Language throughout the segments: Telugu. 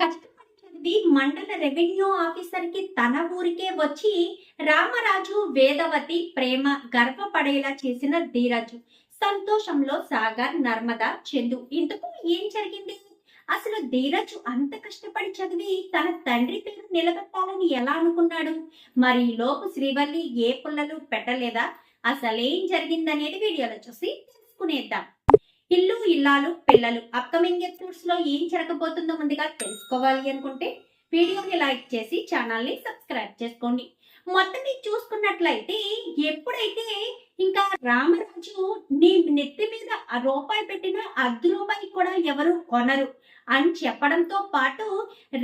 కష్టపడి చదివి మండల రెవెన్యూ ఆఫీసర్కి తన ఊరికే వచ్చి రామరాజు వేదవతి ప్రేమ గర్వపడేలా చేసిన ధీరజు. సంతోషంలో సాగర్ నర్మద చందు. ఇంతకు ఏం జరిగింది? అసలు ధీరజు అంత కష్టపడి చదివి తన తండ్రి పేరు నిలబెట్టాలని ఎలా అనుకున్నాడు? మరి లోపు శ్రీవల్లి ఏ పుల్లలు పెట్టలేదా? అసలేం జరిగిందనేది వీడియోలో చూసి తెలుసుకునేద్దాం. ఇల్లు ఇల్లాలు పిల్లలు. అప్కమింగ్ ఎపిసోడ్స్లో ఏం జరగబోతుందో ముందుగా తెలుసుకోవాలి అనుకుంటే వీడియోని లైక్ చేసి ఛానల్ని సబ్స్క్రైబ్ చేసుకోండి. మొత్తం చూసుకున్నట్లయితే ఎప్పుడైతే ఇంకా రామరాజు నీ నెత్తి మీద ఆ రూపాయి పెట్టిన అర్ధ రూపాయి కూడా ఎవరు కొనరు అని చెప్పడంతో పాటు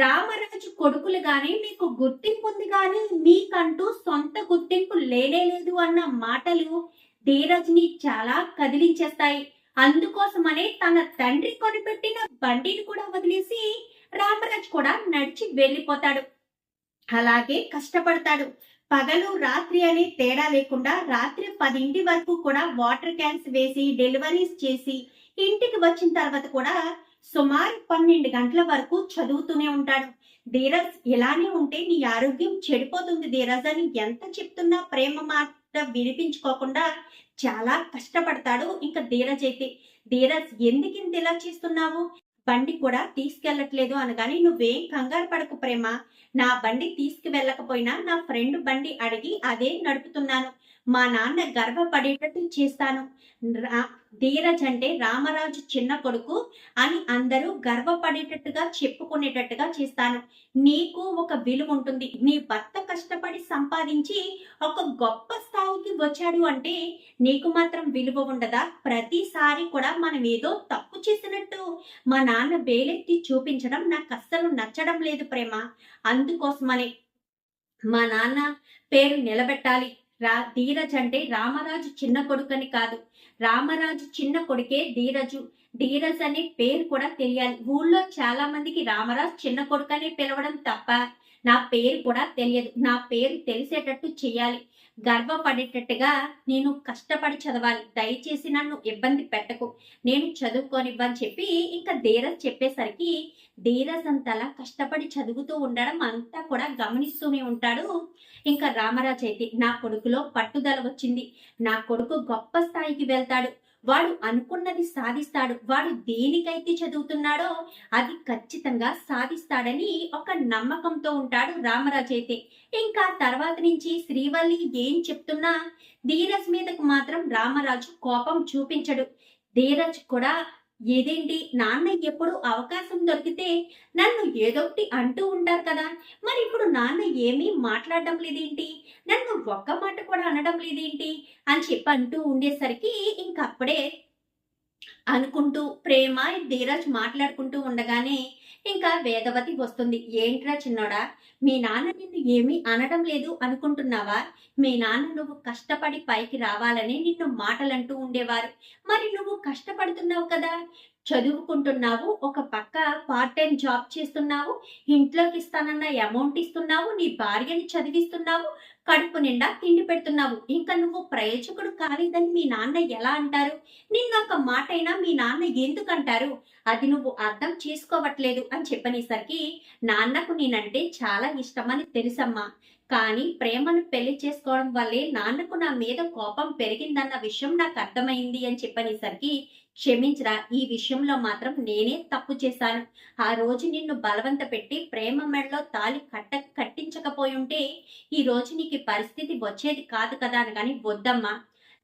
రామరాజు కొడుకులు గాని మీకు గుర్తింపు ఉంది కానీ మీకంటూ సొంత గుర్తింపు లేనే లేదు అన్న మాటలు ధీరజ్ని చాలా కదిలించేస్తాయి. అందుకోసమనే తన తండ్రి కొనిపెట్టిన బండిని కూడా వదిలేసి రామరాజ్ కూడా నడిచి వెళ్ళిపోతాడు. అలాగే కష్టపడతాడు. పగలు రాత్రి అనే తేడా లేకుండా రాత్రి పదింటి వరకు కూడా వాటర్ క్యాన్స్ వేసి డెలివరీస్ చేసి ఇంటికి వచ్చిన తర్వాత కూడా సుమారు పన్నెండు గంటల వరకు చదువుతూనే ఉంటాడు. ధీరజ్ ఇలానే ఉంటే నీ ఆరోగ్యం చెడిపోతుంది ధీరజ్ అని ఎంత చెప్తున్నా ప్రేమ మాట వినిపించుకోకుండా చాలా కష్టపడతాడు. ఇంకా ధీరజ్ అయితే ధీరజ్ ఎందుకు ఇంత ఇలా చేస్తున్నావు? బండి కూడా తీసుకెళ్ళట్లేదు అనగాని నువ్వేం కంగారు పడకు ప్రేమ. నా బండి తీసుకువెళ్ళకపోయినా నా ఫ్రెండ్ బండి అడిగి అదే నడుపుతున్నాను. మా నాన్న గర్వపడేటట్టు చేస్తాను. రా- ధీరజ్ అంటే రామరాజు చిన్న కొడుకు అని అందరూ గర్వపడేటట్టుగా చెప్పుకునేటట్టుగా చేస్తాను. నీకు ఒక విలువ ఉంటుంది నీ భర్త కష్టపడి సంపాదించి ఒక గొప్ప స్థాయికి వచ్చాడు అంటే నీకు మాత్రం విలువ ఉండదా? ప్రతిసారి కూడా మనం ఏదో తప్పు చేసినట్టు మా నాన్న వేలెత్తి చూపించడం నాకు అస్సలు నచ్చడం లేదు ప్రేమ. అందుకోసమని మా నాన్న పేరు నిలబెట్టాలి. రా ధీరజ్ అంటే రామరాజు చిన్న కొడుకని కాదు. రామరాజు చిన్న కొడుకే ధీరజు. ధీరజ్ అనే పేరు కూడా తెలియాలి. ఊళ్ళో చాలా మందికి రామరాజు చిన్న కొడుకనే పిలవడం తప్ప నా పేరు కూడా తెలియదు. నా పేరు తెలిసేటట్టు చేయాలి. గర్వపడేటట్టుగా నేను కష్టపడి చదవాలి. దయచేసి నన్ను ఇబ్బంది పెట్టకు. నేను చదువుకోనివ్వని చెప్పి ఇంకా ధీరజ్ చెప్పేసరికి ధీరజ్ అంతలా కష్టపడి చదువుతూ ఉండడం అంతా కూడా గమనిస్తూనే ఉంటాడు. ఇంకా రామరాజు అయితే నా కొడుకులో పట్టుదల వచ్చింది. నా కొడుకు గొప్ప స్థాయికి వెళ్తాడు. వాడు అనుకున్నది సాధిస్తాడు. వాడు దేనికైతే చదువుతున్నాడో అది ఖచ్చితంగా సాధిస్తాడని ఒక నమ్మకంతో ఉంటాడు రామరాజు అయితే. ఇంకా తర్వాత నుంచి శ్రీవల్లి ఏం చెప్తున్నా? ధీరజ్ మీదకు మాత్రం రామరాజు కోపం చూపించడు. ధీరజ్ కూడా ఏదేంటి? నాన్న ఎప్పుడు అవకాశం దొరికితే నన్ను ఏదొకటి అంటూ ఉంటారు కదా. మరి ఇప్పుడు నాన్న ఏమీ మాట్లాడడం లేదేంటి? నన్ను ఒక్క మాట కూడా అనడం లేదేంటి? అని చెప్పి అంటూ ఉండేసరికి ఇంకప్పుడే అనుకుంటూ ప్రేమ ధీరజ్ మాట్లాడుకుంటూ ఉండగానే ఇంకా వేదవతి వస్తుంది. ఏంట్రా చిన్నోడా మీ నాన్న నిన్ను ఏమీ అనడం లేదు అనుకుంటున్నావా? మీ నాన్న నువ్వు కష్టపడి పైకి రావాలని నిన్ను మాటలంటూ ఉండేవారు. మరి నువ్వు కష్టపడుతున్నావు కదా? చదువుకుంటున్నావు ఒక పక్క పార్ట్ టైం జాబ్ చేస్తున్నావు ఇంట్లోకి ఇస్తానన్న అమౌంట్ ఇస్తున్నావు నీ భార్యని చదివిస్తున్నావు కడుపు నిండా తిండి పెడుతున్నావు. ఇంకా నువ్వు ప్రయోజకుడు కాలేదని మీ నాన్న ఎలా అంటారు? నిన్న ఒక మాట అయినా మీ నాన్న ఎందుకంటారు? అది నువ్వు అర్థం చేసుకోవట్లేదు అని చెప్పనేసరికి నాన్నకు నేనంటే చాలా ఇష్టమని తెలుసమ్మా. కానీ ప్రేమను పెళ్ళి చేసుకోవడం వల్లే నాన్నకు నా మీద కోపం పెరిగిందన్న విషయం నాకు అర్థమైంది అని చెప్పనేసరికి క్షమించరా ఈ విషయంలో మాత్రం నేనే తప్పు చేశాను. ఆ రోజు నిన్ను బలవంత పెట్టి ప్రేమ మెడలో తాలి కట్ట కట్టించకపోయి ఉంటే ఈ రోజు నీకు పరిస్థితి వచ్చేది కాదు కదా అని కానీ వద్దమ్మా.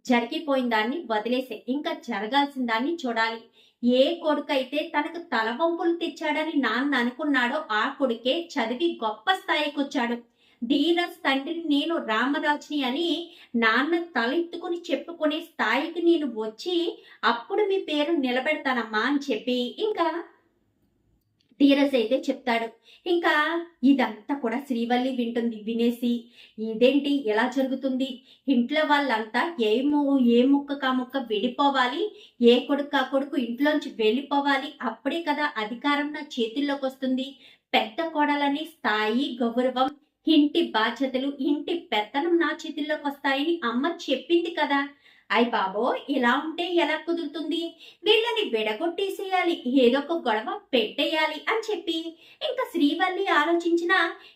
జరిగిపోయిన దాన్ని వదిలేసే ఇంకా జరగాల్సిన దాన్ని చూడాలి. ఏ కొడుకైతే తనకు తలవంపులు తెచ్చాడని నాన్న అనుకున్నాడో ఆ కొడుకే చదివి గొప్ప స్థాయికి వచ్చాడు ధీరజ్ తండ్రిని నేను రామరాజుని అని నాన్న తలెత్తుకుని చెప్పుకునే స్థాయికి నేను వచ్చి అప్పుడు మీ పేరు నిలబెడతానమ్మా అని చెప్పి ఇంకా ధీరజ్ అయితే చెప్తాడు. ఇంకా ఇదంతా కూడా శ్రీవల్లి వింటుంది వినేసి ఇదేంటి? ఎలా జరుగుతుంది? ఇంట్లో వాళ్ళంతా ఏ ఏ ముక్క కా ముక్క విడిపోవాలి? ఏ కొడుకు ఆ కొడుకు ఇంట్లోంచి వెళ్ళిపోవాలి? అప్పుడే కదా అధికారం నా చేతుల్లోకి వస్తుంది. పెద్ద కోడలని స్థాయి గౌరవం ఇంటి బాధ్యతలు ఇంటి పెత్తనం నా చేతుల్లోకి వస్తాయని అమ్మ చెప్పింది కదా. అయ్ బాబో ఇలా ఉంటే ఎలా కుదురుతుంది? వీళ్ళని విడగొట్టేసేయాలి ఏదో ఒక గొడవ పెట్టేయాలి అని చెప్పి. ఇంకా శ్రీవల్లి ఆలోచించిన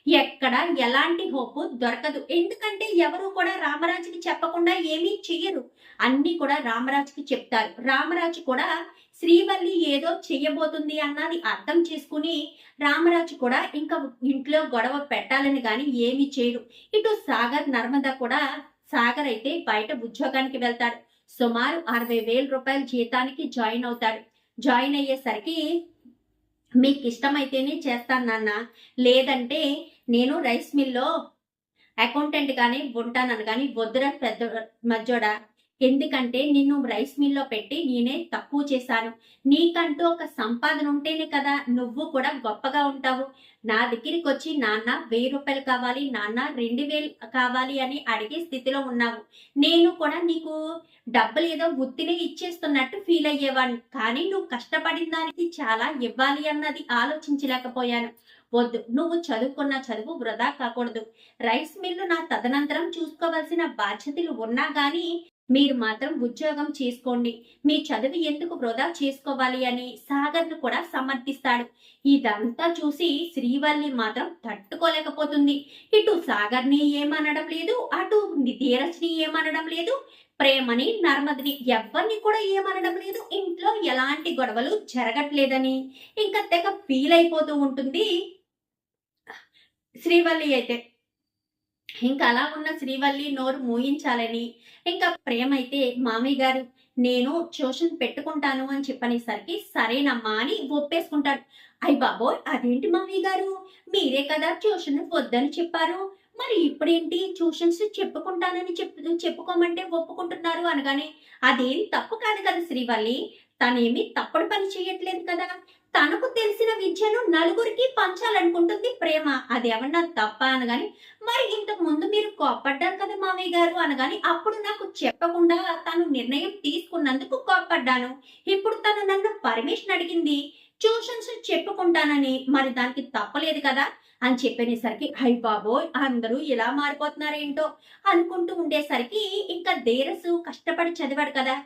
ఎక్కడ ఎలాంటి హోపు దొరకదు. ఎందుకంటే ఎవరు కూడా రామరాజుకి చెప్పకుండా ఏమీ చెయ్యరు. అన్ని కూడా రామరాజుకి చెప్తారు. రామరాజు కూడా శ్రీవల్లి ఏదో చెయ్యబోతుంది అన్నది అర్థం చేసుకుని రామరాజు కూడా ఇంకా ఇంట్లో గొడవ పెట్టాలని కానీ ఏమీ చేయడు. ఇటు సాగర్ నర్మద కూడా సాగర్ అయితే బయట ఉద్యోగానికి వెళ్తాడు. సుమారు అరవై వేల రూపాయల జీతానికి జాయిన్ అవుతాడు. జాయిన్ అయ్యేసరికి మీకు ఇష్టమైతేనే చేస్తాను నాన్న. లేదంటే నేను రైస్ మిల్లో అకౌంటెంట్ గానే ఉంటానని కానీ వద్దురా పెద్ద మధ్యోడా ఎందుకంటే నిన్ను రైస్ మిల్లో పెట్టి నేనే తక్కువ చేశాను. నీకంటూ ఒక సంపాదన ఉంటేనే కదా నువ్వు కూడా గొప్పగా ఉంటావు. నా దగ్గరికి వచ్చి నాన్న వెయ్యి రూపాయలు కావాలి నాన్న రెండు వేలు కావాలి అని అడిగే స్థితిలో ఉన్నావు. నేను కూడా నీకు డబ్బులు ఏదో ఉత్తిని ఇచ్చేస్తున్నట్టు ఫీల్ అయ్యేవాడిని. కానీ నువ్వు కష్టపడిన దానికి చాలా ఇవ్వాలి అన్నది ఆలోచించలేకపోయాను. వద్దు నువ్వు చదువుకున్న చదువు వృధా కాకూడదు. రైస్ మిల్లు నా తదనంతరం చూసుకోవాల్సిన బాధ్యతలు ఉన్నా గానీ మీరు మాత్రం ఉద్యోగం చేసుకోండి. మీ చదువు ఎందుకు వృధా చేసుకోవాలి అని సాగర్ను కూడా సమర్థిస్తాడు. ఇదంతా చూసి శ్రీవల్లి మాత్రం తట్టుకోలేకపోతుంది. ఇటు సాగర్ని ఏమనడం లేదు అటు ధీరజ్ని ఏమనడం లేదు ప్రేమని నర్మదిని ఎవరిని కూడా ఏమనడం లేదు. ఇంట్లో ఎలాంటి గొడవలు జరగట్లేదని ఇంకా తెగ ఫీల్ అయిపోతూ ఉంటుంది. శ్రీవల్లి అయితే ఇంకా అలా ఉన్న శ్రీవల్లి నోరు మూయించాలని. ఇంకా ప్రేమ అయితే మామయ్య గారు నేను ట్యూషన్ పెట్టుకుంటాను అని చెప్పనేసరికి సరేనమ్మా అని ఒప్పేసుకుంటాడు. అయ్య బాబోయ్ అదేంటి మామయ్య గారు? మీరే కదా ట్యూషన్ వద్దని చెప్పారు. మరి ఇప్పుడేంటి ట్యూషన్స్ చెప్పుకుంటానని చెప్పు చెప్పుకోమంటే ఒప్పుకుంటున్నారు అనగానే అదేం తప్పు కాదు కదా శ్రీవల్లి. తనేమి తప్పుడు పని చేయట్లేదు కదా. తనకు తెలిసిన విద్యను నలుగురికి పంచాలనుకుంటుంది ప్రేమ. అది ఏమన్నా తప్ప అనగాని మరి ఇంతకు ముందు మీరు కోప్పడ్డారు కదా మామయ్య గారు అనగాని అప్పుడు నాకు చెప్పకుండా తను నిర్ణయం తీసుకున్నందుకు కోప్పడ్డాను. ఇప్పుడు తను నన్ను పర్మిషన్ అడిగింది. ట్యూషన్స్ చెప్పుకుంటానని. మరి దానికి తప్పలేదు కదా అని చెప్పేసరికి హై బాబోయ్ అందరూ ఇలా మారిపోతున్నారేంటో అనుకుంటూ ఉండేసరికి ఇంకా ధీరసు కష్టపడి చదివాడు కదా.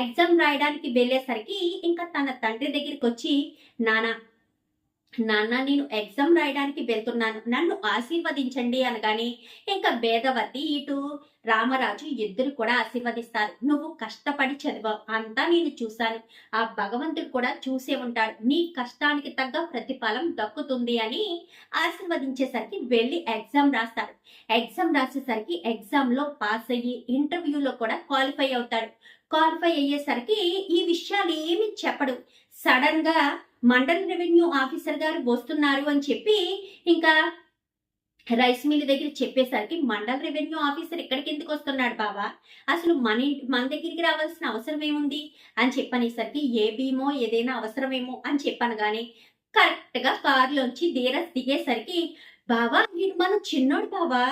ఎగ్జామ్ రాయడానికి వెళ్ళేసరికి ఇంకా తన తండ్రి దగ్గరికి వచ్చి నానా నాన్న నేను ఎగ్జామ్ రాయడానికి వెళ్తున్నాను. నన్ను ఆశీర్వదించండి అనగాని ఇంకా వేదవతి ఇటు రామరాజు ఇద్దరు కూడా ఆశీర్వదిస్తారు. నువ్వు కష్టపడి చదివావు. అంతా నేను చూశాను. ఆ భగవంతుడు కూడా చూసే ఉంటాడు. నీ కష్టానికి తగ్గ ప్రతిఫలం దక్కుతుంది అని ఆశీర్వదించేసరికి వెళ్ళి ఎగ్జామ్ రాస్తాడు ఎగ్జామ్ రాసేసరికి ఎగ్జామ్లో పాస్ అయ్యి ఇంటర్వ్యూలో కూడా క్వాలిఫై అవుతాడు. క్వాలిఫై అయ్యేసరికి ఈ విషయాలు ఏమి చెప్పడు సడన్గా మండల రెవెన్యూ ఆఫీసర్ గారు వస్తున్నారు అని చెప్పి ఇంకా రైస్ మిల్ దగ్గర చెప్పేసరికి మండల రెవెన్యూ ఆఫీసర్ ఇక్కడికి ఎందుకు వస్తున్నాడు బావా? అసలు మన మన దగ్గరికి రావాల్సిన అవసరం ఏముంది? అని చెప్పనేసరికి ఏ భీమో ఏదైనా అవసరమేమో అని చెప్పాను కానీ కరెక్ట్గా కారులోంచి ధీరజ్ దిగేసరికి బావా మీరు మన చిన్నోడు బావా?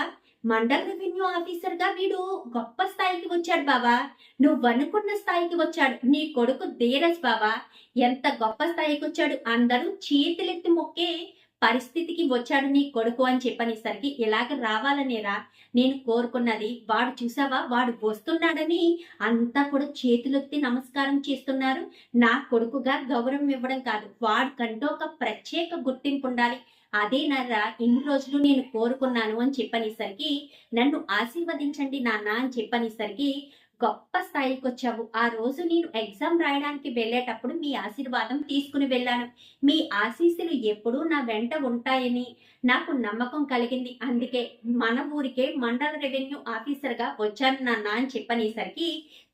మండల రెవెన్యూ ఆఫీసర్గా వీడు గొప్ప స్థాయికి వచ్చాడు బావా. నువ్వు అనుకున్న స్థాయికి వచ్చాడు. నీ కొడుకు ధీరజ్ బావా. ఎంత గొప్ప స్థాయికి వచ్చాడు. అందరూ చేతులెత్తి మొక్కే పరిస్థితికి వచ్చాడు నీ కొడుకు అని చెప్పనేసరికి ఇలాగ రావాలనేరా. నేను కోరుకున్నది వాడు చూసావా? వాడు వస్తున్నాడని అంతా కూడా చేతులెత్తి నమస్కారం చేస్తున్నారు. నా కొడుకుగా గౌరవం ఇవ్వడం కాదు. వాడికంటూ ఒక ప్రత్యేక గుర్తింపు ఉండాలి. అదే నర్రా ఇన్ని రోజులు నేను కోరుకున్నాను అని చెప్పనేసరికి నన్ను ఆశీర్వదించండి నాన్న అని చెప్పనేసరికి గొప్ప స్థాయికి వచ్చావు. ఆ రోజు నేను ఎగ్జామ్ రాయడానికి వెళ్ళేటప్పుడు మీ ఆశీర్వాదం తీసుకుని వెళ్ళాను. మీ ఆశీస్సులు ఎప్పుడూ నా వెంట ఉంటాయని నాకు నమ్మకం కలిగింది. అందుకే మన ఊరికే మండల రెవెన్యూ ఆఫీసర్గా వచ్చాను నాన్న అని చెప్పనేసరికి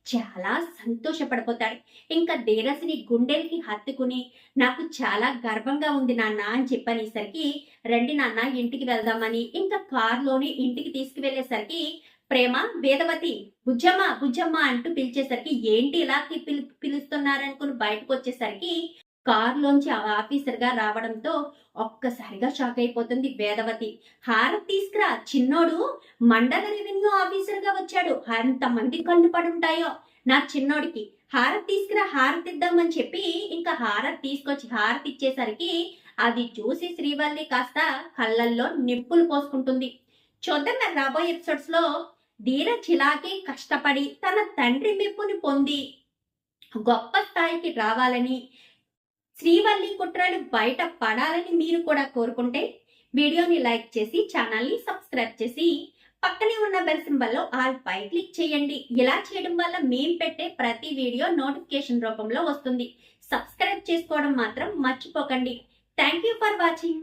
చాలా సంతోషపడిపోతాడు. ఇంకా ధీరస్ని గుండెలకి హత్తుకుని నాకు చాలా గర్వంగా ఉంది నాన్న అని చెప్పనేసరికి రండి నాన్న ఇంటికి వెళ్దామని. ఇంకా కారులోని ఇంటికి తీసుకువెళ్ళేసరికి ప్రేమ వేదవతి బుజ్జమ్మ బుజ్జమ్మ అంటూ పిలిచేసరికి ఏంటి ఇలా పిలు పిలుస్తున్నారనుకుని బయటకు వచ్చేసరికి కారులోంచి ఆ ఆఫీసర్గా రావడంతో ఒక్కసారిగా షాక్ అయిపోతుంది వేదవతి. హారతి తీసుకురా చిన్నోడు మండల రెవెన్యూ ఆఫీసర్గా వచ్చాడు. ఎంతమంది కళ్ళు పడుంటాయో నా చిన్నోడికి. హారతి తీసుకురా హారతి ఇద్దామని చెప్పి ఇంకా హారతి తీసుకొచ్చి హారతి ఇచ్చేసరికి అది చూసి శ్రీవల్లి కాస్త కళ్ళల్లో నిప్పులు పోసుకుంటుంది. చూద్దాం మరి రాబోయే ఎపిసోడ్స్లో ధీర ఇలాగే కష్టపడి తన తండ్రి మెప్పుని పొంది గొప్ప స్థాయికి రావాలని శ్రీవల్లి కుట్రలు బయట పడాలని మీరు కూడా కోరుకుంటే వీడియోని లైక్ చేసి ఛానల్ని సబ్స్క్రైబ్ చేసి పక్కనే ఉన్న బెల్ సింబల్లో ఆల్ పై క్లిక్ చేయండి. ఇలా చేయడం వల్ల మేము పెట్టే ప్రతి వీడియో నోటిఫికేషన్ రూపంలో వస్తుంది. సబ్స్క్రైబ్ చేసుకోవడం మాత్రం మర్చిపోకండి. Thank you for watching.